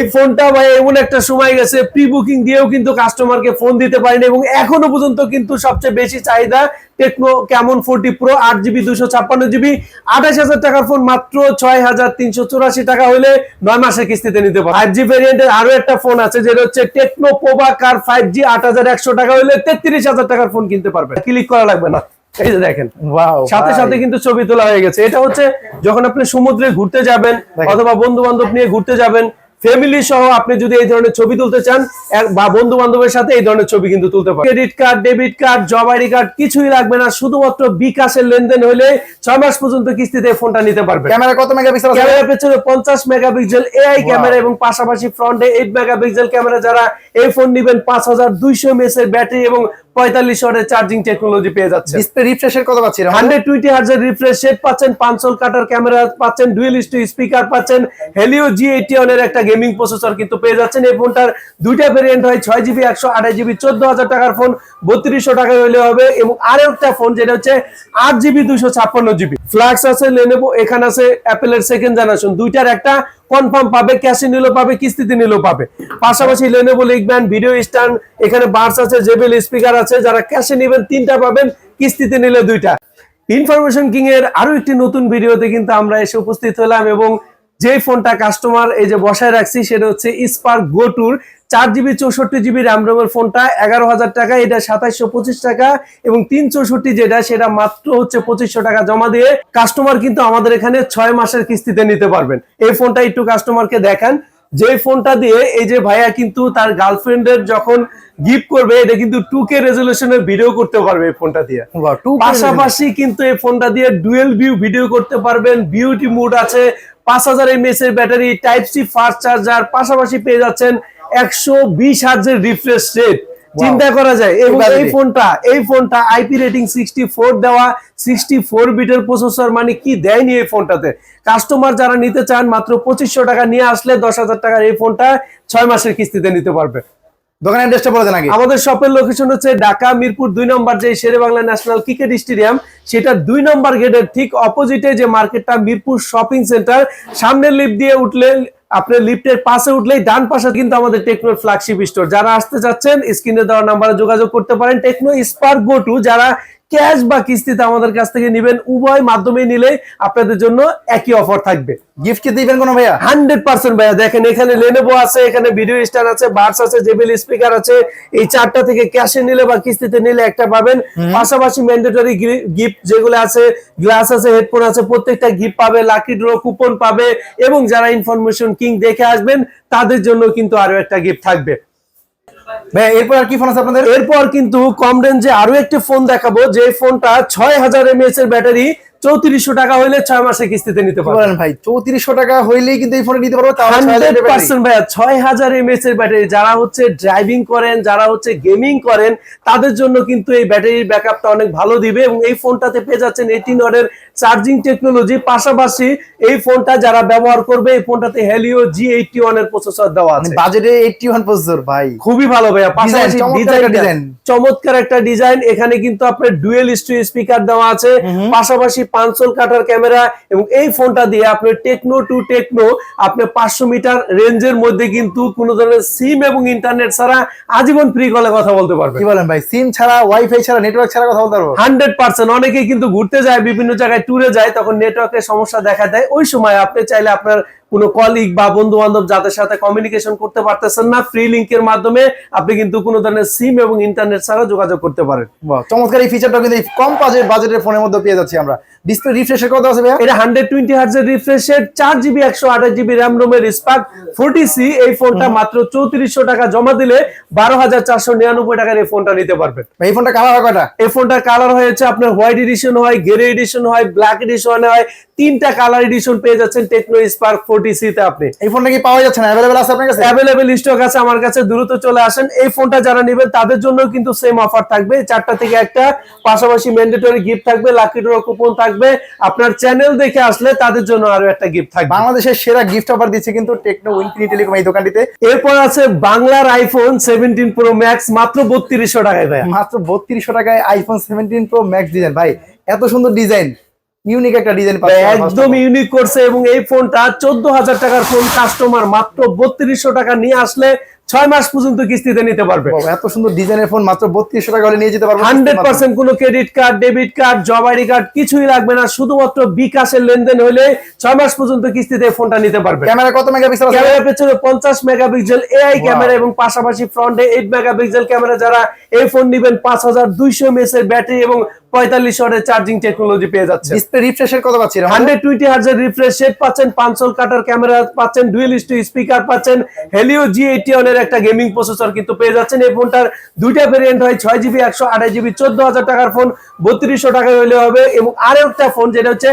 এই ফোনটা ভাই এমন একটা সময় গেছে প্রি বুকিং দিয়েও কিন্তু কাস্টমারকে ফোন দিতে পারেনি এবং এখনও পর্যন্ত কিন্তু সবচেয়ে বেশি চাহিদা টেকনো কেমন ফোরটি প্রো আট জিবি দুশো ছাপ্পান্ন জিবি আঠাশ হাজার টাকার ফোন মাত্র ছয় হাজার তিনশো চুরাশি টাকা হলে নয় মাসের কিস্তিতে নিতে পারে। ফাইভ জি ভেরিয়েন্টের আরও একটা ফোন আছে যেটা হচ্ছে টেকনো পোবা কার ফাইভ জি আট হাজার একশো টাকা হলে তেত্রিশ হাজার টাকার ফোন কিনতে পারবে। ক্লিক করা লাগবে না। এই যে দেখেন। সাথে সাথে কিন্তু ছবি তোলা হয়ে গেছে। এটা হচ্ছে যখন আপনি সমুদ্রে ঘুরতে যাবেন অথবা বন্ধু বান্ধব নিয়ে ঘুরতে যাবেন ফ্যামিলি সহ আপনি যদি এই ধরনের ছবি তুলতে চান বা বন্ধু বান্ধবের সাথে এই ধরনের ছবি কিন্তু তুলতে পারেন। Credit card debit card job ID card কিছুই লাগবে না শুধুমাত্র বিকাশের লেনদেন হলে ছয় মাস পর্যন্ত কিস্তিতে ফোনটা নিতে পারবে ক্যামেরা কত মেগাপিক্সেল আছে? ক্যামেরার পেছনে পঞ্চাশ মেগাপিক্সেল এআই ক্যামেরা এবং পাশাপাশি ফ্রন্টে এইট মেগাপিক্সেল ক্যামেরা যারা এই ফোন নিবেন পাঁচ হাজার দুইশো এর ব্যাটারি এবং পঁয়তাল্লিশ ওয়াটের চার্জিং টেকনোলজি পেয়ে যাচ্ছে। ডিসপ্লে রিফ্রেশের কত পাচ্ছি হান্ড্রেড টোয়েন্টি হার্জের রিফ্রেশ রেট পাচ্ছেন পাঁচশোল কাটার ক্যামেরা পাচ্ছেন ডুয়েল স্পিকার পাচ্ছেন হেলিও জি এইটি এর একটা গেমিং প্রসেসর কিন্তু পেয়ে যাচ্ছেন। এই ফোনটার দুইটা ভেরিয়েন্ট হয় ছয় জিবি একশো আঠাশ জিবি চোদ্দ হাজার টাকার ফোন বত্রিশশো টাকা হলে হবে। এবং আরও একটা ফোন যেটা হচ্ছে আট জিবি দুশো ছাপ্পান্ন জিবি ফ্লাক্স আছে লেনেবো এখানে আছে অ্যাপেলের সেকেন্ড জেনারেশন দুইটার একটা কনফার্ম পাবে ক্যাশে নিলেও পাবে, কিস্তিতে নিলেও পাবে। পাশাপাশি লেনেবো লিখবেন ভিডিও স্ট্যান্ড এখানে বার্স আছে জেবেল স্পিকার আছে, যারা ক্যাশে নেবেন, তিনটা পাবেন, কিস্তিতে নিলে দুইটা। ইনফরমেশন কিং এর আরও একটি নতুন ভিডিওতে কিন্তু আমরা এসে উপস্থিত হলাম এবং যে ফোনটা কাস্টমার এই যে বসায় রাখছি সেটা হচ্ছে স্পার্ক গো টুর চার জিবি চৌষট্টি জিবি র্যাম রোমের ফোনটা এগারো হাজার টাকা এটা সাতাইশশো পঁচিশ টাকা এবং তিন চৌষট্টি যেটা সেটা মাত্র হচ্ছে পঁচিশশো টাকা জমা দিয়ে কাস্টমার কিন্তু আমাদের এখানে ছয় মাসের কিস্তিতে নিতে পারবেন। এই ফোনটা একটু কাস্টমারকে দেখান। যে ফোনটা দিয়ে এই যে ভাইয়া কিন্তু তার গার্লফ্রেন্ডের যখন গিফট করবে এটা কিন্তু টু কে রেজলিউশনের ভিডিও করতে পারবে এই ফোনটা দিয়ে। পাশাপাশি কিন্তু এই ফোনটা দিয়ে ডুয়েল ভিউ ভিডিও করতে পারবেন। বিউটি মুড আছে পাঁচ হাজার এমএস এর battery type C fast charger পাশাপাশি পেয়ে যাচ্ছেন একশো বিশ হার্জের রিফ্রেশ রেট চিন্তা করা যায় এবং এই ফোনটা এই ফোনটা আইপি রেটিং সিক্সটি ফোর দেওয়া সিক্সটি ফোর বিটের প্রসেসর মানে কি দেয়নি এই ফোনটাতে? কাস্টমার যারা নিতে চান মাত্র পঁচিশশো টাকা নিয়ে আসলে দশ হাজার টাকার এই ফোনটা ছয় মাসের কিস্তিতে নিতে পারবে। দোকানের অ্যাড্রেসটা বলে দেন আগে। আমাদের শপের লোকেশন হচ্ছে ঢাকা, মিরপুর দুই নম্বর যে Shere Bangla national cricket stadium সেটা দুই নম্বর গেটের ঠিক অপোজিটে যে মার্কেটটা মিরপুর শপিং সেন্টার সামনের লিফট দিয়ে উঠলে, আপনি লিফটের পাশে উঠলেই ডান পাশে কিন্তু আমাদের টেকনোর ফ্ল্যাগশিপ স্টোর যারা আসতে চাচ্ছেন স্ক্রিনে দেওয়া নাম্বারে যোগাযোগ করতে পারেন। টেকনো স্পার্ক গো টু যারা ক্যাশ বা কিস্তিতে আমাদের কাছ থেকে নেবেন উভয় মাধ্যমে নিলে আপনাদের জন্য একই অফার থাকবে। গিফট কি দিবেন কোনো ভাইয়া? হান্ড্রেড পার্সেন্ট ভাইয়া দেখেন এখানে লেনেভো আছে এখানে ভিডিও স্ট্যান্ড আছে বার্স আছে জেবিল স্পিকার আছে। এই চারটা থেকে ক্যাশে নিলে বা কিস্তিতে নিলে একটা পাবেন। পাশাপাশি ম্যান্ডেটরি গিফট যেগুলো আছে গ্লাস আছে হেডফোন আছে প্রত্যেকটা গিফট পাবে লাকি ড্র কুপন পাবে এবং যারা ইনফরমেশন কিং দেখে আসবেন তাদের জন্য কিন্তু আরও একটা গিফট থাকবে। এরপর আর কি ফোন আছে আপনাদের? এরপর কিন্তু কম রেঞ্জে আরও একটি ফোন দেখাবো যে ফোনটা ছয় হাজার এমএএস এর ব্যাটারি চৌত্রিশশো টাকা হলে ছয় মাসে কিস্তিতে নিতে পারবেন ভাই চৌত্রিশশো টাকা হইলেই কিন্তু এই ফোনে নিতে পারব ভাইয়া ছয় হাজার এর ব্যাটারি যারা হচ্ছে ড্রাইভিং করেন যারা হচ্ছে গেমিং করেন তাদের জন্য কিন্তু এই ব্যাটারির ব্যাকআপটা অনেক ভালো দিবে এবং এই ফোনটাতে পেয়ে যাচ্ছেন এইটিন ওয়ার্ডের চার্জিং টেকনোলজি পাশাপাশি এই ফোনটা যারা ব্যবহার করবে এই ফোনটাতে হেলিও জি এইটটি ওয়ানের প্রসেসর দেওয়া আছে। বাজেটে এইটটি ওয়ান প্রসেসর ভাই। খুবই ভালো ভাইয়া পাশাপাশি চমৎকার একটা ডিজাইন চমৎকার একটা ডিজাইন এখানে কিন্তু আপনার ডুয়েল স্পিকার দেওয়া আছে। পাশাপাশি পাঁচশোল কাটার ক্যামেরা এবং এই ফোনটা দিয়ে আপনি টেকনো টু টেকনো আপনি পাঁচশো মিটার রেঞ্জের মধ্যে কিন্তু কোনো ধরনের সিম এবং ইন্টারনেট ছাড়া আজীবন ফ্রি কলে কথা বলতে পারবেন। কি বলেন ভাই? সিম ছাড়া ওয়াইফাই ছাড়া নেটওয়ার্ক ছাড়া কথা বলতে পারব? Hundred percent. অনেকেই কিন্তু ঘুরতে যায় বিভিন্ন জায়গায় ট্যুরে যায় তখন নেটওয়ার্কের সমস্যা দেখা দেয়। ওই সময় আপনি চাইলে আপনার কোনো কলিগ বা বন্ধু বান্ধব যাদের সাথে কমিউনিকেশন করতে পারতেছেন না ফ্রি লিঙ্কের মাধ্যমে আপনি কিন্তু কোনো ধরনের সিম এবং ইন্টারনেট ছাড়া যোগাযোগ করতে পারেন। চমৎকার এই ফিচারটা কিন্তু কম বাজেট বাজেটের ফোনের মধ্যে পেয়ে যাচ্ছি আমরা। ডিসপ্লে রিফ্রেশের কত আছে ভাইয়া? এটা হান্ড্রেড টোয়েন্টি হার্জের রিফ্রেশের চার জিবি একশো আঠাশ জিবি র্যাম রোমের স্পার্ক ফোর্টি সি এই ফোনটা মাত্র চৌত্রিশশো টাকা জমা দিলে বারো হাজার চারশো নিরানব্বই টাকার এই ফোনটা নিতে পারবেন। ভাই, এই ফোনটা কালার হয় কয়টা? এই ফোনটার কালার হয়েছে আপনার হোয়াইট এডিশন হয় গ্রে এডিশন হয় ব্ল্যাক এডিশন হয় তিনটা কালার এডিশন পেয়ে যাচ্ছেন টেকনো স্পার্ক ফোর্টি তে আপনি। এই ফোনটা কি পাওয়া যাচ্ছে না? অ্যাভেলেবেল আছে আপনার কাছে? অ্যাভেলেবেল স্টক আছে আমার কাছে দ্রুত চলে আসেন। এই ফোনটা যারা নেবেন তাদের জন্য কিন্তু সেম অফার থাকবে। চারটা থেকে একটা পাশাপাশি ম্যান্ডেটরি গিফট থাকবে লাকি ড্র কুপন থাকবে। আপনার চ্যানেল দেখে আসলে তাদের জন্য আরও একটা গিফট থাকবে। বাংলাদেশের সেরা গিফট অফার দিচ্ছে কিন্তু টেকনো ইনফিনি টেলিকম এই দোকানটিতে। এরপর আছে বাংলার আইফোন সেভেন্টিন প্রো ম্যাক্স মাত্র বত্রিশশো টাকায় ভাই মাত্র বত্রিশশো টাকায় iPhone seventeen Pro Max design ভাই এত সুন্দর ডিজাইন ইউনিক একটা ডিজাইন একদম ইউনিক করছে এবং এই ফোনটা চোদ্দ হাজার টাকার ফোন কাস্টমার মাত্র বত্রিশশো টাকা নিয়ে আসলে ছয় মাস পর্যন্ত কিস্তিতে নিতে পারবে। এত সুন্দর ডিজাইনের ফোন মাত্র বত্রিশশো টাকা হলে নিয়ে যেতে পারব হান্ড্রেড পার্সেন্ট কোনো credit card debit card job ID card কিছুই লাগবে না শুধুমাত্র বিকাশের লেনদেন হলে ছয় মাস পর্যন্ত কিস্তিতে ফোনটা নিতে পারবে। ক্যামেরা কত মেগাপিক্সেল ক্যামেরা পেছনে পঞ্চাশ মেগাপিক্সেল এআই ক্যামেরা এবং পাশাপাশি ফ্রন্টে এইট মেগাপিক্সেল ক্যামেরা যারা এই ফোন নিবেন পাঁচ হাজার দুইশো এমএস এর ব্যাটারি এবং পঁয়তাল্লিশ ওয়াটের চার্জিং টেকনোলজি পেয়ে যাচ্ছে। ডিসপ্লে রিফ্রেশের কত পাচ্ছি? হান্ড্রেড টোয়েন্টি হাজার রিফ্রেশ রেট পাচ্ছেন পাঁচশোল কাটার ক্যামেরা পাচ্ছেন ডুয়েল স্টু স্পিকার পাচ্ছেন হেলিও জি এইটি এর একটা গেমিং প্রসেসর কিন্তু পেয়ে যাচ্ছেন। এই ফোনটার দুইটা ভেরিয়েন্ট হয় ছয় জিবি একশো আঠাশ জিবি চোদ্দ হাজার টাকার ফোন বত্রিশশো টাকা হলে হবে। এবং আরও একটা ফোন যেটা হচ্ছে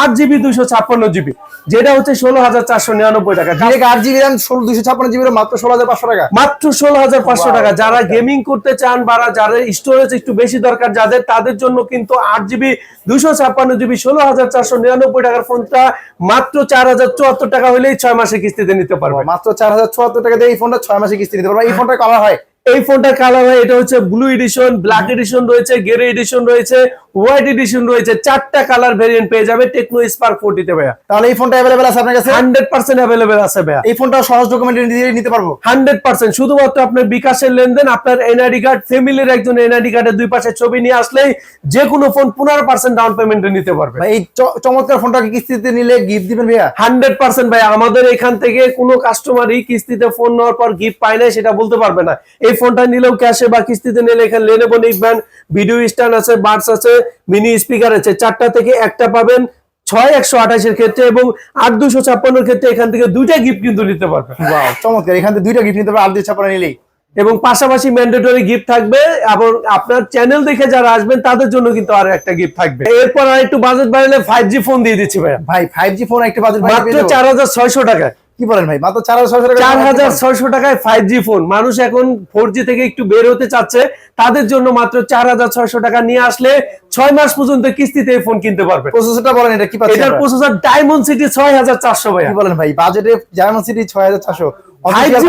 আট জিবি দুশো ছাপ্পান্ন জিবি যেটা হচ্ছে ষোলো হাজার চারশো নিরানব্বই টাকা। আট জিবি র্যাম ষোলো দুশো ছাপ্পান্ন জিবি মাত্র ষোলো হাজার পাঁচশো টাকা। মাত্র ষোলো হাজার পাঁচশো টাকা। যারা গেমিং করতে চান বা যাদের স্টোরেজ একটু বেশি দরকার যাদের তাদের জন্য কিন্তু আট জিবি দুশো ছাপ্পান্ন জিবি ষোলো হাজার চারশো নিরানব্বই টাকার ফোনটা মাত্র চার হাজার চুয়াত্তর টাকা হলেই ছয় মাসে কিস্তিতে নিতে পারবে মাত্র চার হাজার চুয়াত্তর টাকা দিয়ে এই ফোনটা ছয় মাসে কিস্তি নিতে পারব। এই ফোনটা কভার হয় এই ফোনটার কালার হয় এটা হচ্ছে ব্লু এডিশন ব্ল্যাক এডিশন রয়েছে গ্রে এডিশন রয়েছে হোয়াইট এডিশন রয়েছে চারটা কালার ভেরিয়েন্ট পেয়ে যাবে টেকনো স্পার্ক ফোর্টিতে ভাইয়া। তাহলে এই ফোনটা অ্যাভেলেবেল আছে আপনার কাছে? হান্ড্রেড পার্সেন্ট অ্যাভেলেবেল আছে ভাইয়া। এই ফোনটা সহজ ডকুমেন্ট দিয়ে নিতে পারব? হান্ড্রেড পার্সেন্ট শুধুমাত্র আপনার বিকাশের লেনদেন আপনার এনআইডি কার্ড ফ্যামিলির একজন এনআইডি কার্ডের দুই পাশে ছবি নিয়ে আসলেই যে কোনো ফোন পনেরো পার্সেন্ট ডাউন পেমেন্টে নিতে পারবে। ভাই, এই চমৎকার ফোনটাকে কিস্তিতে নিলে গিফট দিবেন ভাইয়া। হান্ড্রেড পার্সেন্ট ভাই আমাদের এখান থেকে কোনো কাস্টমারই কিস্তিতে ফোন নেওয়ার পর গিফট পায় না সেটা বলতে পারবে না। এই ফোনটা নিলেও ক্যাশে বা কিস্তিতে নিলে এখানে লেনেবো নিকবেন ভিডিও স্ট্যান্ড আছে বাডস আছে মিনি স্পিকার আছে। চারটা থেকে একটা পাবেন ছয় একশো আঠাশের ক্ষেত্রে এবং আট দুশো ছাপ্পান্নর ক্ষেত্রে এখান থেকে দুইটা গিফট কিন্তু নিতে পারবে Wow, চমৎকার। এখান থেকে দুইটা গিফট নিতে পারব আট দিয়ে ছাপ্পান্ন নিলেই। এবং পাশাপাশি ম্যান্ডেটরি গিফট থাকবে এবং আপনার চ্যানেল দেখে যারা আসবেন তাদের জন্য কিন্তু আর একটা গিফট থাকবে। এরপর আর একটু বাজেট বাড়লে ফাইভ জি ফোন দিয়ে দিচ্ছি ভাইয়া। ভাই ফাইভ জি ফোন একটা বাজেট মাত্র চার হাজার ছয়শো টাকায়। কি বলেন ভাই? মাত্র চার হাজার চার হাজার ছয়শো টাকায় ফাইভ জি ফোন মানুষ এখন ফোর জি থেকে একটু বের হতে চাচ্ছে। তাদের জন্য মাত্র চার হাজার ছয়শো টাকা নিয়ে আসলে ছয় মাস পর্যন্ত কিস্তিতে এই ফোন কিনতে পারবে। প্রসেসরটা বলেন এটা কি এটার? প্রসেসর ডায়মন্ড সিটি ছয় হাজার চারশো ভাই বলেন ভাই? বাজেটে ডায়মন্ড সিটি ছয় হাজার চারশো।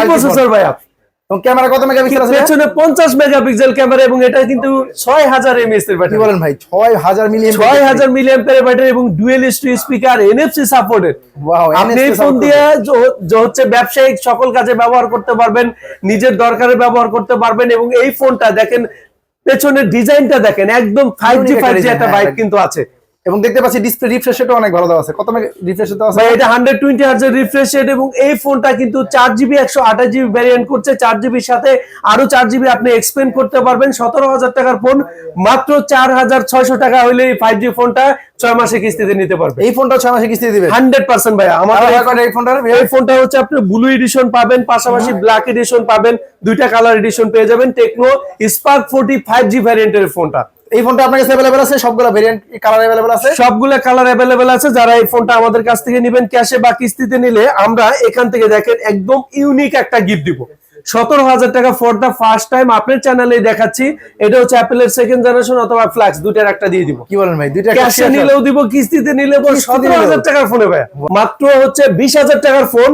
প্রসেসর ভাইয়া। ক্যামেরা কত মেগাপিক্সেল আছে পেছনে পঞ্চাশ মেগাপিক্সেল ক্যামেরা এবং এটা কিন্তু ছয় হাজার এমএস এর ব্যাটারি বলেন ভাই? মিলিয়ন ব্যাটারি এবং ডুয়েল স্পিকার এনএফসি সাপোর্টেড আপনি ফোন দিয়ে য- য- হচ্ছে ব্যবসায়িক সকল কাজে ব্যবহার করতে পারবেন নিজের দরকারে ব্যবহার করতে পারবেন এবং এই ফোনটা দেখেন পেছনের ডিজাইনটা দেখেন একদম ফাইভ জি Unique একটা ফাইভ জি একটা হ্যাঁ, বাইক কিন্তু আছে। এবং দেখতে পাচ্ছি ডিসপ্লে রিফ্রেশটা অনেক ভালো দেওয়া আছে। কত রিফ্রেশ দেওয়া আছে? এটা হান্ড্রেড টোয়েন্টি হার্জের রিফ্রেশ রেট এবং এই ফোনটা কিন্তু চার জিবি একশো আঠাশ জিবি ভ্যারিয়েন্ট করছে। চার জিবির সাথে আরও চার জিবি আপনি এক্সপেন্ড করতে পারবেন। সতেরো হাজার টাকার ফোন মাত্র চার হাজার ছয়শো টাকা হলে এই ফাইভ জি ফোনটা ছয় মাসে কিস্তিতে নিতে পারবে। এই ফোনটা ছয় মাসে কিস্তি দিবেন হান্ড্রেড পার্সেন্ট ভাইয়া আমাদের এই এখন এই ফোনটার এই ফোনটা হচ্ছে আপনি ব্লু এডিশন পাবেন পাশাপাশি ব্ল্যাক এডিশন পাবেন দুইটা কালার এডিশন পেয়ে যাবেন। Tecno Spark forty five G ভ্যারিয়েন্টের ফোনটা এই ফোনটা আপনার কাছে আছে? সবগুলো ভেরিয়েন্ট কালার আছে? সবগুলো কালার আছে। যারা এই ফোনটা আমাদের কাছ থেকে নেবেন ক্যাশে বা কিস্তিতে নিলে আমরা এখান থেকে দেখেন একদম ইউনিক একটা গিফট দিব। সতেরো হাজার টাকা ফর দা ফার্স্ট টাইম আপনার চ্যানেলে দেখাচ্ছি। এটা হচ্ছে অ্যাপেলের সেকেন্ড জেনারেশন অথবা ফ্ল্যাক্স দুটার একটা দিয়ে দিব। কি বলেন ভাই? দুইটা ক্যাশে নিলেও দিব কিস্তিতে নিলে সতেরো হাজার টাকার ফোনে ভাই মাত্র হচ্ছে বিশ হাজার টাকার ফোন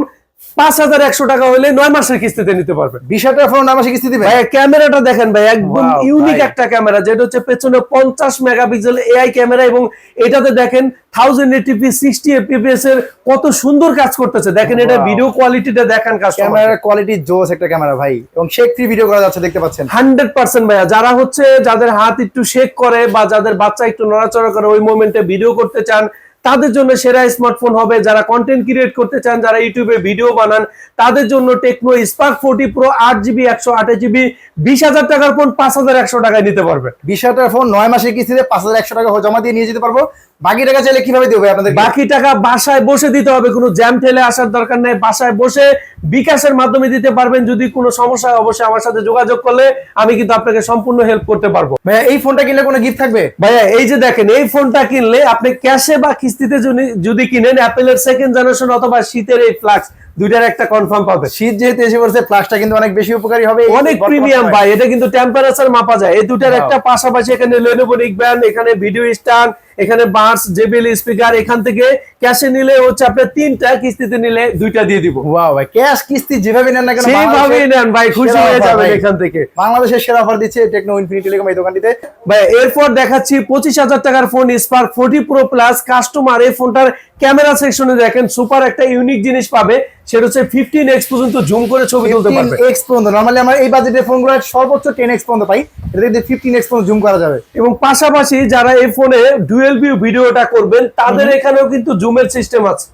পাঁচ হাজার একশো টাকা হলে নয় মাসের কিস্তিতে নিতে পারবেন। বিশ হাজার ফোন আমার কিস্তি দিবেন? ক্যামেরাটা দেখেন ভাই একদম ইউনিক একটা ক্যামেরা যেটা হচ্ছে পেছনে পঞ্চাশ মেগাপিক্সেল এআই ক্যামেরা এবং এটাতে দেখেন থাউজেন্ড এটিপি সিক্সটি এফপিএস এর কত সুন্দর কাজ করতেছে। দেখেন এটা. ভিডিও কোয়ালিটিটা দেখান ক্যামেরার কোয়ালিটি জোস একটা ক্যামেরা ভাই। এবং শেক ফ্রি ভিডিও করা যাচ্ছে দেখতে পাচ্ছেন। হান্ড্রেড পার্সেন্ট ভাইয়া যারা হচ্ছে যাদের হাত একটু শেক করে বা যাদের বাচ্চা একটু নড়াচড়া করে ওই মোমেন্টে ভিডিও করতে চান তাদের জন্য সেরা স্মার্টফোন হবে। যারা কন্টেন্ট ক্রিয়েট করতে চান যারা ইউটিউবে ভিডিও বানান তাদের জন্য টেকনো স্পার্ক ফোর্টি প্রো আট জিবি একশো আঠাশ জিবি বিশ হাজার টাকার ফোন পাঁচ হাজার একশো টাকায় নিতে পারবে বিশ হাজার ফোন নয় মাসের কিস্তিতে পাঁচ হাজার একশো টাকা জমা দিয়ে নিয়ে যেতে পারব। বাকি টাকা চাইলে কীভাবে দেবো আপনাদের বাকি টাকা বাসায় বসে দিতে হবে কোনো জ্যাম ঠেলে আসার দরকার নেই। বাসায় বসে বিকাশের মাধ্যমে দিতে পারবেন। যদি কোনো সমস্যা হয় অবশ্যই আমার সাথে যোগাযোগ করলে আমি কিন্তু আপনাকে সম্পূর্ণ হেল্প করতে পারব। ভাইয়া এই ফোনটা কিনলে কোনো গিফট থাকবে? ভাইয়া এই যে দেখেন এই ফোনটা কিনলে আপনি ক্যাশে বা কিস্তিতে যদি- কিনেন অ্যাপেলের সেকেন্ড জেনারেশন অথবা শীতের এই ফ্লাক্স দুইটার একটা কনফার্ম পাবে। শীত যেহেতু এসে পড়ছে ফ্লাক্সটা কিন্তু অনেক বেশি উপকারী হবে। অনেক প্রিমিয়াম। ভাই এটা কিন্তু টেম্পারেচার মাপা যায়। এই দুটার একটা পাশাপাশি এখানে লেনোভো নিকবেন এখানে ভিডিও স্ট্যান্ড এখানে বার্স জেবিএল স্পিকার এখান থেকে ক্যাশে নিলে হচ্ছে আপনার তিনটা কিস্তিতে নিলে দুইটা দিয়ে দিব। ওয়াও ভাই ক্যাশ কিস্তি যেভাবে নেন না কেন সেভাবেই নেন ভাই খুশি হয়ে যাবেন এখান থেকে। বাংলাদেশের সেরা অফার দিচ্ছে টেকনো ইনফিনিটি টেলিকম এই দোকানটিতে। ভাই এরপর দেখাচ্ছি পঁচিশ হাজার টাকার phone Spark forty Pro plus customer এই ফোনটার ক্যামেরা সেকশনে দেখেন সুপার একটা ইউনিক জিনিস পাবে সেটা হচ্ছে ফিফটিন এক্স পর্যন্ত জুম করে ছবি তুলতে পারবে। এক্স পর্যন্ত নর্মালি আমরা এই বাজেটের ফোনগুলো সর্বোচ্চ টেন এক্স পর্যন্ত পাই এটা ফিফটিন এক্স পর্যন্ত জুম করা যাবে। এবং পাশাপাশি যারা এই ফোনে ডুয়েল ভিউ ভিডিওটা করবেন তাদের এখানেও কিন্তু জুমের সিস্টেম আছে।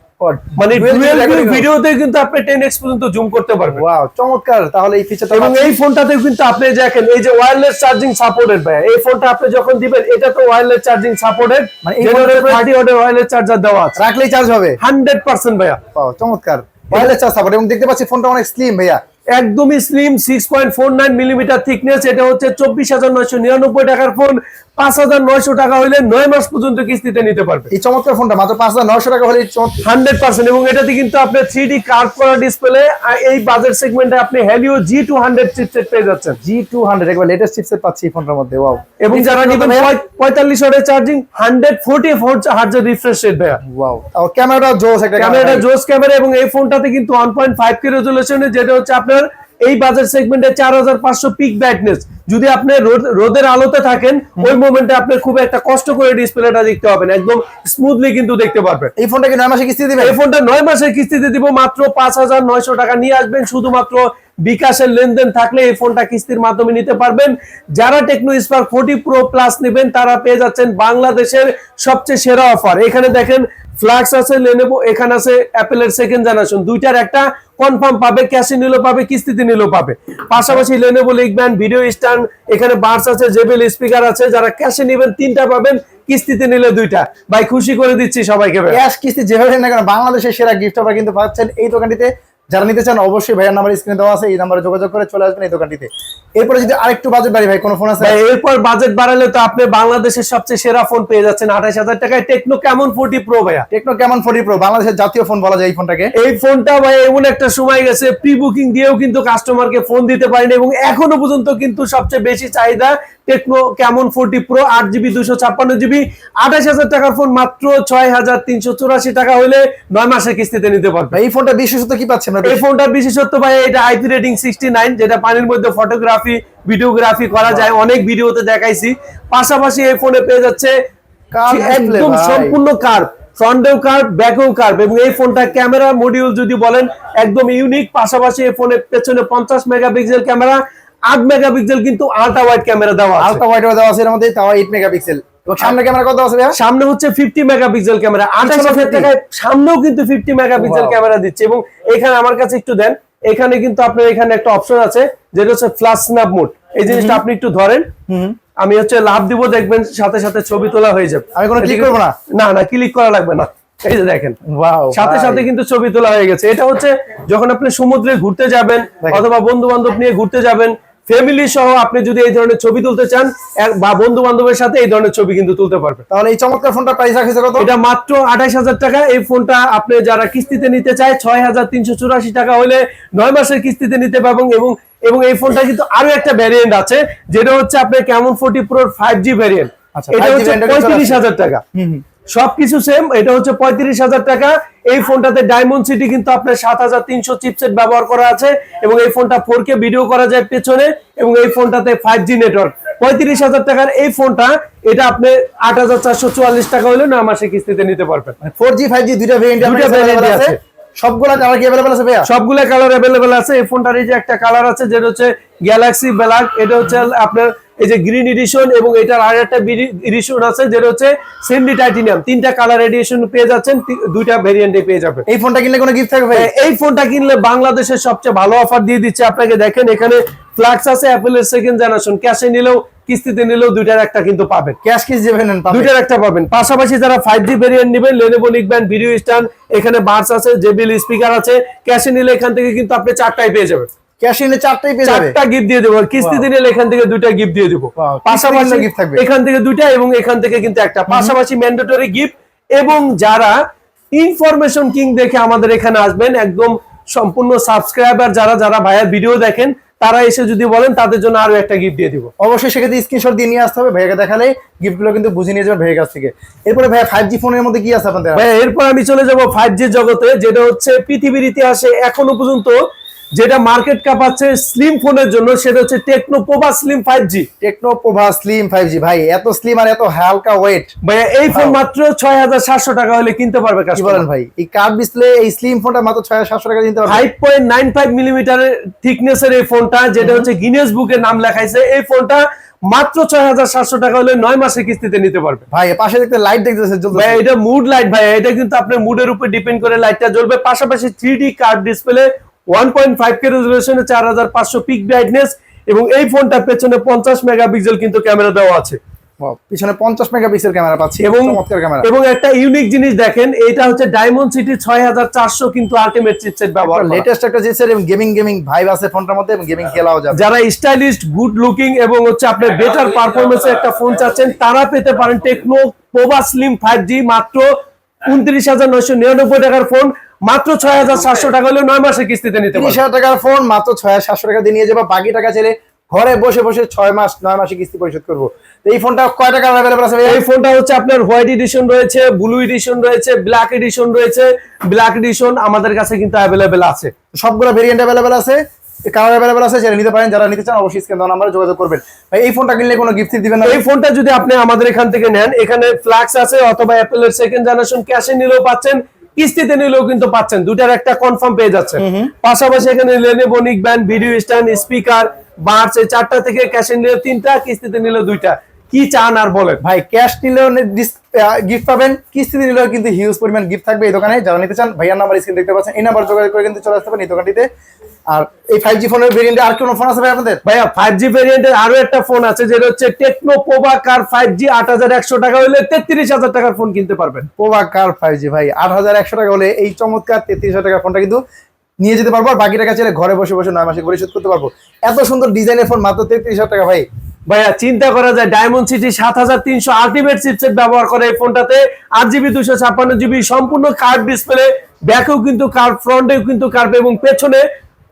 মানে ডুয়েল ভিউ ভিডিওতে কিন্তু আপনি টেন এক্স পর্যন্ত জুম করতে পারবেন। ওয়াও চমৎকার। তাহলে এই ফিচারটা এবং এই ফোনটাতেও কিন্তু আপনি দেখেন এই যে ওয়্যারলেস চার্জিং সাপোর্টেড ভাই এই ফোনটা আপনি যখন দিবেন এটা তো ওয়্যারলেস চার্জিং সাপোর্টেড মানে এই মানে ফোনটাতে- থার্টি ওয়াটের ওয়্যারলেস চার্জার দেওয়া আছে। রাখলেই চার্জ হবে। হান্ড্রেড পার্সেন্ট ভাইয়া। ওয়াও চমৎকার। ওয়্যারলেস চার্জ সাপোর্ট এবং দেখতে পাচ্ছি ফোনটা অনেক স্লিম ভাইয়া। একদমই slim six point four nine millimetre thickness এটা হচ্ছে চব্বিশ হাজার নয়শো নিরানব্বই টাকার ফোন পাঁচ হাজার নয়শো টাকা হইলে নয় মাস পর্যন্ত কিস্তিতে নিতে পারবে। এই চমৎকার ফোনটা মাত্র পাঁচ হাজার নশো টাকা হলে হান্ড্রেড পার্সেন্ট এবং এটাতে কিন্তু আপনার থ্রি ডি কার্ভ করা ডিসপ্লে এই বাজেট সেগমেন্টে আপনি Helio G two hundred chipset পেয়ে যাচ্ছেন। জি টু হান্ড্রেড একবার লেটেস্ট চিপসেট পাচ্ছি এই ফোনটার মধ্যে ওয়াও এবং যারা নিবেন পঁয়তাল্লিশ ওয়াটের চার্জিং হান্ড্রেড ফোর্টি ফোর হার্জের রিফ্রেশ রেট ভাইয়া। ওয়াও ক্যামেরাটা জোস একটা ক্যামেরাটা জোস ক্যামেরা এবং এই ফোনটাতে কিন্তু ওয়ান পয়েন্ট ফাইভ কে রেজলিউশনে যেটা হচ্ছে আপনার এই বাজার সেগমেন্টে চার হাজার পাঁচশো পিক ব্রাইটনেস যদি আপনি রোদের আলোতে থাকেন ওই মোমেন্টে আপনি খুব একটা কষ্ট করে ডিসপ্লেটা দেখতে পাবেন। একদম স্মুথলি কিন্তু দেখতে পারবেন। এই ফোনটা কি নয় মাসে কিস্তি দিবেন? এই ফোনটা নয় মাসের কিস্তিতে দিব মাত্র পাঁচ হাজার নয়শো টাকা নিয়ে আসবেন। শুধুমাত্র বিকাশের লেনদেন থাকলে এই ফোনটা কিস্তির মাধ্যমে নিতে পারবেন। যারা Tecno Spark forty Pro plus নেবেন তারা পেয়ে যাচ্ছেন বাংলাদেশের সবচেয়ে সেরা অফার এখানে দেখেন ফ্লাক্স আছে লেনেবো এখানে আছে অ্যাপেলের সেকেন্ড জেনারেশন দুইটার একটা কনফার্ম পাবে ক্যাশে নিলেও পাবে, কিস্তিতে নিলেও পাবে। পাশাপাশি লেনেবো লিখবেন ভিডিও স্ট্যান্ড এখানে বার্স আছে জেবেল স্পিকার আছে, যারা ক্যাশে নেবেন, তিনটা পাবেন, কিস্তিতে নিলে দুইটা। ভাই, খুশি করে দিচ্ছি সবাইকে ক্যাশ কিস্তি যেভাবে না কেন, বাংলাদেশের সেরা গিফট আপনারা কিন্তু পাচ্ছেন এই দোকানটিতে। যারা নিতে চান অবশ্যই ভাইয়ের নাম্বার স্ক্রিনে দেওয়া আছে এই নাম্বারে যোগাযোগ করে চলে আসবেন এই দোকানটিতে। এরপরে যদি আরেকটু বাজেট বাড়ি ভাই কোনো ফোন আছে? এরপর বাজেট বাড়ালে তো আপনি বাংলাদেশের সবচেয়ে সেরা ফোন পেয়ে যাচ্ছেন আঠাশ হাজার টাকায় টেকনো কেমন ফোর্টি প্রো ভাইয়া। টেকনো কেমন ফোর্টি প্রো বাংলাদেশের জাতীয় ফোন বলা যায় এই ফোনটাকে এই ফোনটা ভাই এমন একটা সময় গেছে প্রি বুকিং দিয়েও কিন্তু কাস্টমারকে ফোন দিতে পারেনি এবং এখনও পর্যন্ত কিন্তু সবচেয়ে বেশি চাহিদা টেকনো কেমন ফোর্টি প্রো আট জিবি দুশো ছাপ্পান্ন জিবি। আঠাশ হাজার টাকার ফোন মাত্র ছয় হাজার তিনশো চুরাশি টাকা হলে নয় মাসের কিস্তিতে নিতে পারবে। এই ফোনটা বিশেষত কি পাচ্ছেন? এই ফোনটার বিশেষত্ব ভাই এটা আইপি রেটিং সিক্সটি নাইন যেটা পানির মধ্যে ফটোগ্রাফি ভিডিওগ্রাফি করা যায়। অনেক ভিডিওতে দেখাইছি। পাশাপাশি এই ফোনে পেয়ে যাচ্ছে একদম। সম্পূর্ণ কার্ভ ফ্রন্টেও কার্ভ ব্যাকেও কার্ভ এবং এই ফোনটা ক্যামেরা মডিউল যদি বলেন একদম ইউনিক পাশাপাশি এই ফোনের পেছনে পঞ্চাশ মেগাপিক্সেল ক্যামেরা আট মেগাপিক্সেল কিন্তু আল্ট্রা ওয়াইড ক্যামেরা দেওয়া আলট্রা ওয়াইড দেওয়া আছে এর মধ্যে তাও এইট মেগাপিক্সেল এবং সামনে ক্যামেরা কত আছে সামনে হচ্ছে ফিফটি মেগাপিক্সেল ক্যামেরা। 50 টাকায় সামনেও কিন্তু ফিফটি মেগাপিক্সেল ক্যামেরা দিচ্ছে। এবং এখানে আমার কাছে একটু দেন এখানে কিন্তু আপনার এখানে একটা অপশন আছে যেটা হচ্ছে ফ্লাশ স্ন্যাপ মোড এই জিনিসটা আপনি একটু ধরেন। আমি হচ্ছে লাভ দিব দেখবেন সাথে সাথে ছবি তোলা হয়ে যাবে। আমি কোনো এদিকে- করব না? না না ক্লিক করা লাগবে না। এই যে দেখেন। ওয়াও সাথে সাথে কিন্তু ছবি তোলা হয়ে গেছে। এটা হচ্ছে যখন আপনি সমুদ্রে ঘুরতে যাবেন অথবা বন্ধু বান্ধব নিয়ে ঘুরতে যাবেন ফ্যামিলি সহ আপনি যদি এই ধরনের ছবি তুলতে চান বা বন্ধু বান্ধবের সাথে এই ধরনের ছবি কিন্তু তুলতে পারবেন। তাহলে এই চমৎকার ফোনটা প্রাইস রাখছে কত? এটা মাত্র আঠাশ হাজার টাকা। এই ফোনটা আপনি যারা কিস্তিতে নিতে চায় ছয় হাজার তিনশো চুরাশি টাকা হলে নয় মাসের কিস্তিতে নিতে পারবেন এবং এবং এই ফোনটা কিন্তু আরও একটা ভ্যারিয়েন্ট আছে যেটা হচ্ছে আপনার কেমন ফোর্টি প্রোর ফাইভ জি ভ্যারিয়েন্ট আচ্ছা, এটা হচ্ছে পঁয়ত্রিশ হাজার টাকা। হুম হুম। সবকিছু সেম এটা হচ্ছে পঁয়ত্রিশ হাজার টাকা। এই ফোনটাতে ডায়মন্ড সিটি কিন্তু আপনার সাত হাজার তিনশো চিপসেট ব্যবহার করা আছে এবং এই ফোনটা ফোর কে ভিডিও করা যায় পেছনে এবং এই ফোনটাতে ফাইভ জি নেটওয়ার্ক পঁয়ত্রিশ হাজার টাকার এই ফোনটা এটা আপনি আট হাজার চারশো চুয়াল্লিশ টাকা হলে না মাসে কিস্তিতে নিতে পারবেন। ফোর জি ফাইভ জি দুইটা ভেরিয়েন্ট আছে। আছে। সবগুলা কালার কি অ্যাভেলেবল আছে ভাইয়া? সবগুলো কালার অ্যাভেলেবেল আছে। এই ফোনটার এই যে একটা কালার আছে যেটা হচ্ছে গ্যালাক্সি ব্ল্যাক এটা হচ্ছে আপনার এই যে গ্রিন এডিশন এবং এটার আর একটা এডিশন আছে যেটা হচ্ছে সেন্ডি টাইটেনিয়াম তিনটা কালার এডিশন পেয়ে যাচ্ছেন দুইটা ভেরিয়েন্টে পেয়ে যাবেন। এই ফোনটা কিনলে কোনো গিফট থাকবে ভাই? এই ফোনটা কিনলে বাংলাদেশের সবচেয়ে ভালো অফার দিয়ে দিচ্ছে। আপনাকে দেখেন এখানে ফ্লাক্স আছে অ্যাপেলের সেকেন্ড জেনারেশন ক্যাশে নিলেও কিস্তিতে নিলেও দুইটার একটা কিন্তু পাবেন। ক্যাশ কিস যাবেন পাবেন। দুইটার একটা পাবেন। পাশাপাশি যারা ফাইভ জি ভেরিয়েন্ট নেবেন লেনেভো লিখবেন ভিডিও স্ট্যান্ড এখানে বার্স আছে জেবিএল স্পিকার আছে। ক্যাশে নিলে এখান থেকে কিন্তু আপনি চারটাই পেয়ে যাবেন। ক্যাশ নিলে চারটাই পেয়ে যাবে। চারটা গিফট দিয়ে দেবো। আর কিস্তিতে এখান থেকে দুইটা গিফট দিয়ে দেবো। পাশাপাশি কিস্তিতে থাকবে। এখান থেকে দুইটা এবং এখান থেকে কিন্তু একটা। পাশাপাশি ম্যান্ডেটরি গিফট এবং যারা ইনফরমেশন কিং দেখে আমাদের এখানে আসবেন একদম সম্পূর্ণ সাবস্ক্রাইবার যারা যারা ভাইয়ের ভিডিও দেখেন তারা এসে যদি বলেন তাদের জন্য আরও একটা গিফট দিয়ে দিব। অবশ্যই সেক্ষেত্রে স্ক্রিনশট দিয়ে নিয়ে আসতে হবে। ভাইয়াকে দেখালে গিফটগুলো কিন্তু বুঝে নিয়ে যাবেন ভাইয়ের কাছ থেকে। এরপরে ভাইয়া ফাইভ জি ফোনের মধ্যে কি আছে আপনাদের? এরপর আমি চলে যাব ফাইভ জি জগতে যেটা হচ্ছে পৃথিবীর ইতিহাসে এখনও পর্যন্ত যেটা মার্কেট কাপাচ্ছে স্লিম ফোনের জন্য সেটা হচ্ছে Tecno Pova slim five G Tecno Pova slim five G ভাই এত স্লিম আর এত হালকা ওয়েট ভাইয়া এই ফোন মাত্র ছয় হাজার সাতশো টাকা হলে কিনতে পারবে কি বলেন ভাই? এই কার্ভ ডিসপ্লে এই স্লিম ফোনটা মাত্র ছয় সাতশো টাকা দিতে পারবেন ফাইভ পয়েন্ট নাইন ফাইভ মিলিমিটারের থিকনেসের এই ফোনটা যেটা হচ্ছে গিনেস বুকের নাম লেখাইছে এই ফোনটা মাত্র ছয় হাজার সাতশো টাকা হলে নয় মাসের কিস্তিতে নিতে পারবে। ভাই পাশে দেখতে লাইট দেখতেছে ভাই এটা মুড লাইট ভাই এটা কিন্তু আপনার মুডের উপর ডিপেন্ড করে লাইটটা জ্বলবে। পাশাপাশি three D curved display one point five K রেজলিউশনে চার হাজার পাঁচশো পিক ব্রাইটনেস এবং এই ফোনটার পেছনে পঞ্চাশ মেগাপিক্সেল কিন্তু ক্যামেরা দেওয়া আছে। পিছনে পঞ্চাশ মেগাপিক্সেল ক্যামেরা পাচ্ছি এবং ক্যামেরা এবং একটা ইউনিক জিনিস দেখেন এটা হচ্ছে ডায়মন্ড সিটি ছয় হাজার চারশো কিন্তু আলটিমেট চিপসেট ব্যবহার লেটেস্ট একটা জিনিস এবং গেমিং গেমিং ভাইব আছে ফোনটার মধ্যে এবং গেমিং খেলাও যাবে যারা স্টাইলিশ গুড লুকিং এবং হচ্ছে আপনার বেটার পারফরমেন্সের একটা ফোন চাচ্ছেন তারা পেতে পারেন Tecno Pova slim five G মাত্র উনত্রিশ হাজার নয়শো নিরানব্বই টাকার ফোন মাত্র ছয় হাজার সাতশো টাকা হলে নয় মাসের কিস্তিতে নিতে তিরিশ হাজার টাকার ফোন মাত্র ছয় হাজার সাতশো টাকা দিয়ে নিয়ে যাব। বাকি টাকা ছেড়ে ঘরে বসে বসে ছয় মাস নয় মাসে কিস্তি পরিশোধ করব। এই ফোনটা কয় টাকা অ্যাভেলেবল আছে এই ফোনটা হচ্ছে আপনার হোয়াইট এডিশন রয়েছে ব্লু এডিশন রয়েছে ব্ল্যাক এডিশন রয়েছে। ব্ল্যাক এডিশন আমাদের কাছে কিন্তু অ্যাভেলেবেল আছে। সবগুলো ভেরিয়েন্ট অ্যাভেলেবল আছে কালার অ্যাভেলেবল আছে যারা নিতে পারেন যারা নিতে চান অবশ্যই স্ক্রিন নাম্বারে যোগাযোগ করবেন। ভাই এই ফোনটা কিনলে কোনো গিফট দিবেন না? এই ফোনটা যদি আপনি আমাদের এখান থেকে নেন এখানে ফ্ল্যাক্স আছে অথবা অ্যাপেলের সেকেন্ড জেনারেশন ক্যাশে নিলেও পাচ্ছেন। কিস্তিতে নিলেও কিন্তু পাচ্ছেন। দুটার একটা কনফার্ম পেয়ে যাচ্ছে পাশাপাশি এখানে লেনেবনিক নিক ব্যান্ড ভিডিও স্ট্যান্ড স্পিকার বার্স এই চারটা থেকে ক্যাশে নিলে তিনটা কিস্তিতে নিলে দুইটা। কি চান আর বলেন? ভাই ক্যাশ নিলেও গিফট পাবেন কিস্তিতে নিলেও কিন্তু হিউজ পরিমাণ গিফট থাকবে এই দোকানে যারা নিতে চান ভাইয়ার নাম্বার স্ক্রিন দেখতে পাচ্ছেন এই নাম্বার যোগাযোগ করে কিন্তু চলে আসতে পারেন এই দোকানটিতে। আর এই ফাইভ জি ফোনের ভেরিয়েন্টে আর কোনো ফোন আছে ভাই আপনাদের? ভাইয়া ফাইভ জি ভেরিয়েন্টের আরও একটা ফোন আছে যেটা হচ্ছে টেকনো পোভা কার ফাইভ জি আট হাজার একশো টাকা হলে তেত্রিশ হাজার টাকার ফোন কিনতে পারবেন। পোভা কার ফাইভ জি ভাই আট হাজার একশো টাকা হলে এই চমৎকার তেত্রিশ হাজার টাকার ফোনটা কিন্তু নিয়ে যেতে পারব আর বাকি টাকা চাইলে ঘরে বসে বসে নয় মাসে পরিশোধ করতে পারব। এত সুন্দর ডিজাইনের ফোন মাত্র তেত্রিশ হাজার টাকা ভাই। ভাইয়া চিন্তা করা যায় ডায়মন্ড সিটি সাত হাজার তিনশো আলটিমেট চিপসেট ব্যবহার করে এই ফোনটাতে। আট জিবি দুশো ছাপ্পান্ন জিবি সম্পূর্ণ কার্ভ ডিসপ্লে ব্যাকেও কিন্তু কার্ভ ফ্রন্টেও কিন্তু কার্ভ এবং পেছনে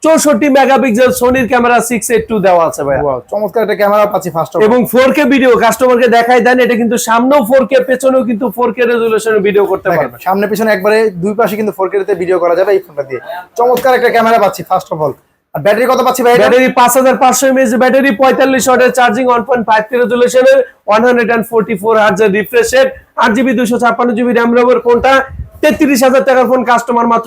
চৌষট্টি মেগাপিক্সেল সোনির ক্যামেরা সিক্স এইট টু দেওয়া আছে ভাইয়া। চমৎকার একটা ক্যামেরা পাচ্ছি ফার্স্ট এবং ফোর কে ভিডিও কাস্টমারকে দেখাই দেন এটা কিন্তু সামনেও ফোর কে পেছনেও কিন্তু ফোর কে রেজলিউশনে ভিডিও করতে পারবেন। সামনে পিছনে একবারে দুই পাশে কিন্তু ফোর তে ভিডিও করা যাবে এই ফোনটা দিয়ে। চমৎকার একটা ক্যামেরা পাচ্ছি ফার্স্ট অফ অল আর ব্যাটারি কত পাচ্ছি ভাই ব্যাটারি পাঁচ হাজার পাঁচশো এমএএচ ব্যাটারি পঁয়তাল্লিশ ওয়াটের charging one point five রেজলিউশনের one hundred and forty four হার্জের refresh rate আট জিবি দুশো ছাপ্পান্ন জিবি র্যাম রোমের ফোনটা তেত্রিশ হাজার টাকার ফোন কাস্টমার মাত্র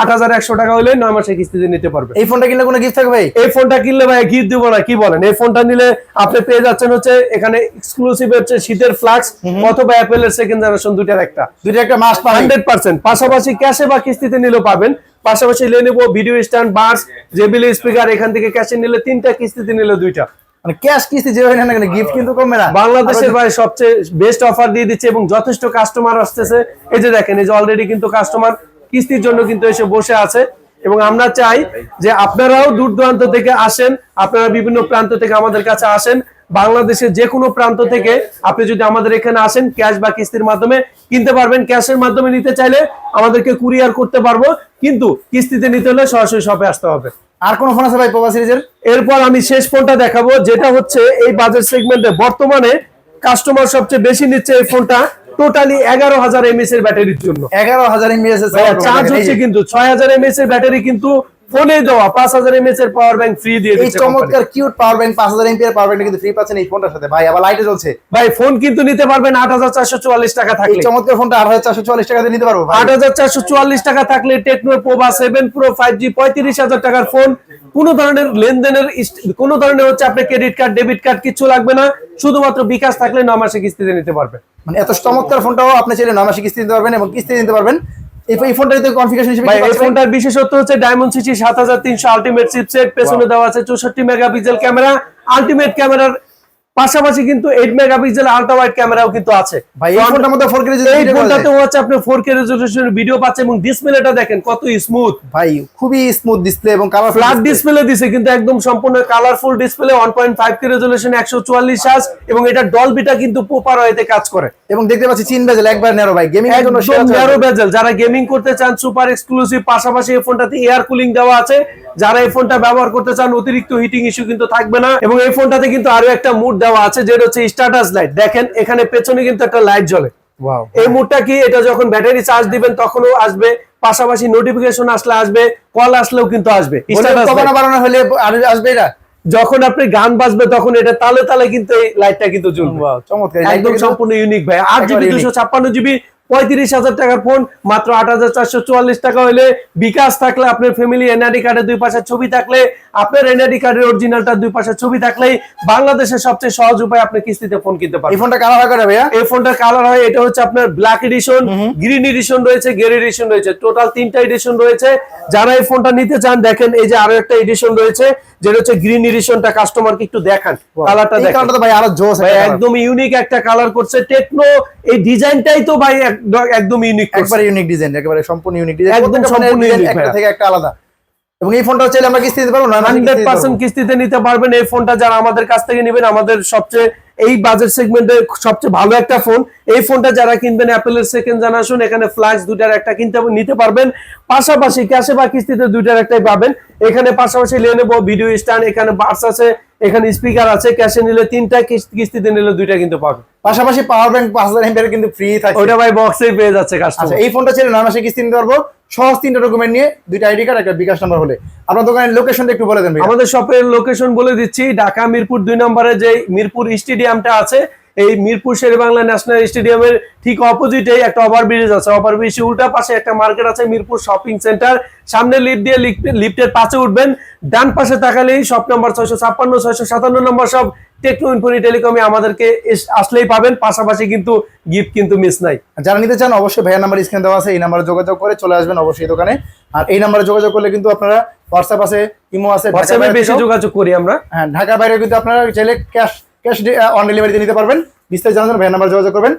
আট হাজার একশো টাকা হলে নয় মাসে কিস্তিতে নিতে পারবে। এই ফোনটা কিনলে কোনো গিফট থাকবে ভাই? এই ফোনটা কিনলে ভাই গিফট দিব না কি বলেন? এই ফোনটা নিলে আপনি পেয়ে যাচ্ছেন হচ্ছে এখানে এক্সক্লুসিভ হচ্ছে শীতের ফ্লাক্স অথবা অ্যাপেলের সেকেন্ড জেনারেশন দুইটার একটা। দুইটা একটা মাস হান্ড্রেড পার্সেন্ট পাশাপাশি ক্যাশে বা কিস্তিতে নিলেও পাবেন। পাশাপাশি লেনেবো ভিডিও স্ট্যান্ড বাস জেবিল স্পিকার এখান থেকে ক্যাশে নিলে তিনটা কিস্তিতে নিলে দুইটা। মানে ক্যাশ কিস্তি যে হয় না কেন গিফট কিন্তু কমবে না। বাংলাদেশের ভাই সবচেয়ে বেস্ট অফার দিয়ে দিচ্ছে এবং যথেষ্ট কাস্টমার আসতেছে। এই যে দেখেন এই যে অলরেডি কিন্তু কাস্টমার কিস্তির জন্য কিন্তু এসে বসে আছে। এবং আমরা চাই যে আপনারাও দূর দূরান্ত থেকে আসেন আপনারা বিভিন্ন প্রান্ত থেকে আমাদের কাছে আসেন। বাংলাদেশের যে কোনো প্রান্ত থেকে আপনি যদি আমাদের এখানে আসেন ক্যাশ বা কিস্তির মাধ্যমে কিনতে পারবেন। ক্যাশের মাধ্যমে নিতে চাইলে আমাদেরকে কুরিয়ার করতে পারব কিন্তু কিস্তিতে নিতে হলে সরাসরি শপে আসতে হবে। আর কোন ফোন আছে ভাই পোভা সিরিজের এরপর আমি শেষ ফোনটা দেখাবো যেটা হচ্ছে এই বাজেট সেগমেন্টে বর্তমানে কাস্টমার সবচেয়ে বেশি নিচ্ছে এই ফোনটা টোটালি এগারো হাজার এমএস এর ব্যাটারির জন্য। এগারো হাজার এমবিএস চার্জ হচ্ছে কিন্তু ছয় হাজার এমএস এর ব্যাটারি কিন্তু ফোনে দেওয়া পাঁচ হাজার এমএস এর পাওয়ার ব্যাংক ফ্রি দিয়ে এই চমৎকার কিউট পাওয়ার ব্যাংক পাঁচ হাজার এমপিআর পাওয়ার ব্যাংক কিন্তু ফ্রি পাচ্ছেন এই ফোনটার সাথে। ভাই আবার লাইটে জ্বলছে। ভাই ফোন কিন্তু নিতে পারবেন আট হাজার চারশো চুয়াল্লিশ টাকা এই থাকলে। চমৎকার ফোনটা আট হাজার চারশো চুয়াল্লিশ টাকা দিয়ে নিতে পারব ভাই। আট হাজার চারশো চুয়াল্লিশ টাকা থাকলে Tecno Pova seven Pro five G পঁয়ত্রিশ হাজার টাকার ফোন কোনো ধরনের লেনদেনের কোনো ধরনের হচ্ছে আপনার ক্রেডিট কার্ড ডেবিট কার্ড কিছু লাগবে না। শুধুমাত্র বিকাশ থাকলে ন মাসে কিস্তিতে নিতে পারবে মানে এত চমৎকার ফোনটাও আপনি চাইলে নয় মাসে কিস্তি দিতে পারবেন এবং কিস্তি দিতে পারবেন। এই এই ফোনটা যদি কনফিগারেশন হিসেবে ভাই এই ফোনটার বিশেষত্ব হচ্ছে ডায়মন্ড সিটি সাত হাজার তিনশো আলটিমেট চিপসেট পেছনে দেওয়া আছে চৌষট্টি মেগাপিক্সেল ক্যামেরা আলটিমেট ক্যামেরার পাশাপাশি কিন্তু এইট মেগাপিক্সেল আলট্রা ওয়াইড ক্যামেরাও কিন্তু আছে। ভাই এই ফোনটার মধ্যে 4K এই ফোনটাতে হচ্ছে আপনি ফোর কে রেজলিউশনের ভিডিও পাচ্ছেন এবং ডিসপ্লেটা দেখেন কত স্মুথ ভাই খুবই স্মুথ ডিসপ্লে এবং কালার ফ্ল্যাট ডিসপ্লে দিছে কিন্তু একদম সম্পূর্ণ colourful display one point five K resolution একশো চুয়াল্লিশ হাজ এবং এটা ডলবিটা কিন্তু প্রপার ওয়েতে কাজ করে। এবং দেখতে পাচ্ছি চিন বেজেল একবার নেরো ভাই গেমিং এর জন্য সেরা ন্যারো বেজেল যারা গেমিং করতে চান সুপার এক্সক্লুসিভ পাশাপাশি এই ফোনটাতে এয়ার কুলিং দেওয়া আছে। যারা এই ফোনটা ব্যবহার করতে চান অতিরিক্ত হিটিং ইস্যু কিন্তু থাকবে না। এবং এই ফোনটাতে কিন্তু আরও একটা মুড দেওয়া আছে যেটা হচ্ছে স্ট্যাটাস লাইট দেখেন এখানে পেছনে কিন্তু একটা লাইট জ্বলে। এই মুডটা কি এটা যখন ব্যাটারি চার্জ দিবেন তখনও আসবে পাশাপাশি নোটিফিকেশন আসলে আসবে কল আসলেও কিন্তু আসবে। বাড়ানো হলে আসবে এটা যখন আপনি গান বাজবে তখন এটা তালে তালে কিন্তু এই লাইটটা কিন্তু জ্বলবে। চমৎকার। একদম সম্পূর্ণ ইউনিক ভাই। আট জিবি দুশো ছাপ্পান্ন জিবি পঁয়ত্রিশ হাজার টাকার ফোন মাত্র আট হাজার চারশো চুয়াল্লিশ টাকা হলে বিকাশ থাকলে আপনার ফ্যামিলি এনআইডি কার্ডের দুই পাশের ছবি থাকলে আপনার এনআইডি কার্ডের অরিজিনালটা দুই পাশের ছবি থাকলেই বাংলাদেশের সবচেয়ে সহজ উপায় আপনি কিস্তিতে ফোন কিনতে পারেন এই ফোনটা কালার হয় ভাইয়া? এই ফোনটার কালার হয় এটা হচ্ছে আপনার ব্ল্যাক এডিশন গ্রিন এডিশন রয়েছে গ্রে এডিশন রয়েছে। টোটাল তিনটা এডিশন রয়েছে। যারা এই ফোনটা নিতে চান দেখেন এই যে আরও একটা এডিশন রয়েছে যেটা হচ্ছে গ্রিন এডিশনটা কাস্টমারকে একটু দেখান কালারটা দেখেন। কালারটা ভাই আরও জোস একদম ইউনিক একটা কালার করছে টেকনো এই ডিজাইনটাই তো ভাই একদম ইউনিক একবারে ইউনিক ডিজাইন একেবারে সম্পূর্ণ ইউনিক ডিজাইন একদম সম্পূর্ণ ইউনিক একটা থেকে একটা আলাদা। এবং এই ফোনটা চাইলে আমরা কিস্তিতে দিতে পারব না হান্ড্রেড পার্সেন্ট কিস্তিতে নিতে পারবেন এই ফোনটা যারা আমাদের কাছ থেকে নেবেন আমাদের সবচেয়ে এই বাজেট সেগমেন্টে সবচেয়ে ভালো একটা ফোন এই ফোনটা যারা কিনবেন অ্যাপেলের সেকেন্ড জেনারেশন এখানে ফ্ল্যাক্স দুইটার একটা কিনতে নিতে পারবেন। পাশাপাশি ক্যাশে বা কিস্তিতে দুইটার একটাই পাবেন। এখানে পাশাপাশি লেনেবো ভিডিও স্ট্যান্ড এখানে বার্স আছে এখানে স্পিকার আছে। ক্যাশে নিলে তিনটা কিস্তিতে নিলে দুইটা কিন্তু পাবেন। পাশাপাশি পাওয়ার ব্যাংক পাঁচ হাজার কিন্তু ফ্রি থাকে ওইটা ভাই বক্সেই পেয়ে যাচ্ছে আচ্ছা কাস্টমার এই ফোনটা ছেড়ে নয় মাসে কিস্তি নিতে পারব। সহজ তিনটা ডকুমেন্ট নিয়ে দুইটা আইডি কার্ড একটা বিকাশ নাম্বার হলে। আপনার দোকানের লোকেশনটা একটু বলে দেন আমাদের শপের লোকেশন বলে দিচ্ছি, ঢাকা মিরপুর দুই নম্বরে যে মিরপুর স্টেডিয়ামটা আছে এই মিরপুর শেরেবাংলা ন্যাশনাল স্টেডিয়ামের ঠিক অপোজিটে একটা ওভারব্রিজ আছে। ওভারব্রিজ উল্টা পাশে একটা মার্কেট আছে মিরপুর শপিং সেন্টার। সামনে লিফট দিয়ে লিফটের পাশে উঠবেন। ডান পাশে তাকালেই শপ নাম্বার ছয়শো ছাপ্পান্ন ছয়শো সাতান্ন নম্বর সব টেকনো ইনফোনি টেলিকমে আমাদেরকে আসলেই পাবেন। পাশাপাশি কিন্তু গিফট কিন্তু মিস নাই। যারা নিতে চান অবশ্যই ভাইয়ার নাম্বার স্ক্রিন দেওয়া আছে এই নাম্বারে যোগাযোগ করে চলে আসবেন অবশ্যই দোকানে। আর এই নাম্বারে যোগাযোগ করলে কিন্তু আপনারা হোয়াটসঅ্যাপ আছে ইমো আছে হোয়াটসঅ্যাপে বেশি যোগাযোগ করি আমরা। হ্যাঁ ঢাকার বাইরে কিন্তু আপনারা চাইলে ক্যাশ ক্যাশ অন ডেলিভারিতে নিতে পারবেন। বিস্তারিত জানার জন্য ভাইয়ার নাম্বার যোগাযোগ করবেন।